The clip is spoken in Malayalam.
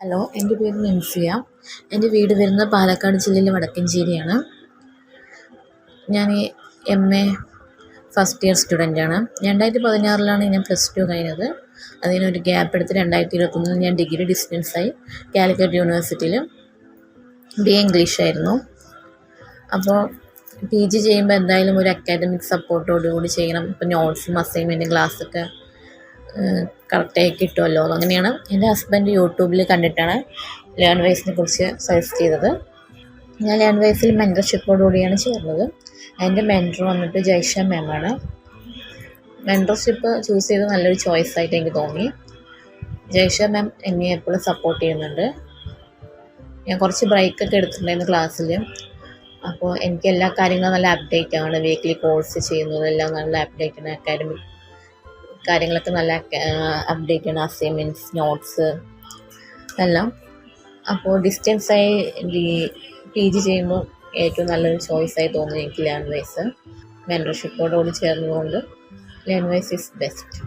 ഹലോ എന്റെ പേര് നിംഫിയ. എന്റെ വീട് വരുന്നത് പാലക്കാട് ജില്ലയിലെ വടക്കഞ്ചേരിയാണ്. ഞാൻ എം എ ഫസ്റ്റ് ഇയർ സ്റ്റുഡന്റാണ് രണ്ടായിരത്തി പതിനാറിലാണ് ഞാൻ പ്ലസ് ടു കഴിഞ്ഞത്. അതിനൊരു ഗ്യാപ്പ് എടുത്ത് രണ്ടായിരത്തി ഇരുപത്തൊന്നിൽ ഞാൻ ഡിഗ്രി ഡിസ്റ്റൻസായി കാലിക്കറ്റ് യൂണിവേഴ്സിറ്റിയിൽ ബി എ ഇംഗ്ലീഷ് ആയിരുന്നു. അപ്പോൾ പി ജി ചെയ്യുമ്പോൾ എന്തായാലും ഒരു അക്കാഡമിക് സപ്പോർട്ടോടുകൂടി ചെയ്യണം. ഇപ്പോൾ നോട്ട്സും അസൈൻമെന്റും ക്ലാസ്സൊക്കെ കറക്റ്റായി കിട്ടുമല്ലോ അങ്ങനെയാണ് എന്റെ ഹസ്ബൻഡ് യൂട്യൂബിൽ കണ്ടിട്ടാണ് ലേൺ വൈസിനെ കുറിച്ച് സജസ്റ്റ് ചെയ്തത്. ഞാൻ ലേൺ വൈസിൽ മെന്റർഷിപ്പോടുകൂടിയാണ് ചേർന്നത്. എന്റെ മെന്റർ വന്നിട്ട് ജയ്ഷ മാമാണ് മെന്റർഷിപ്പ് ചൂസ് ചെയ്ത് നല്ലൊരു ചോയ്സ് ആയിട്ട് എനിക്ക് തോന്നി. ജയ്ഷ മാം എന്നെ എപ്പോഴും സപ്പോർട്ട് ചെയ്യുന്നുണ്ട്. ഞാൻ കുറച്ച് ബ്രേക്കൊക്കെ എടുത്തിട്ടുണ്ടായിരുന്നു ക്ലാസ്സിൽ അപ്പോൾ എനിക്ക് എല്ലാ കാര്യങ്ങളും നല്ല അപ്ഡേറ്റ് ആണ്. വീക്ക്ലി കോഴ്സ് ചെയ്യുന്നതെല്ലാം നല്ല അപ്ഡേറ്റ് ആണ്. അക്കാഡമിക് കാര്യങ്ങളൊക്കെ നല്ല അപ്ഡേറ്റ് ചെയ്യണം. അസൈൻമെന്റ്സ് നോട്ട്സ് എല്ലാം. അപ്പോൾ ഡിസ്റ്റൻസായി പി ജി ചെയ്യുമ്പോൾ ഏറ്റവും നല്ലൊരു ചോയ്സായി തോന്നി എനിക്ക് ലേൺ വൈസ് മെന്റർഷിപ്പോടുകൂടി ചേർന്നുകൊണ്ട് ലേൺ വൈസ് ഈസ് ബെസ്റ്റ്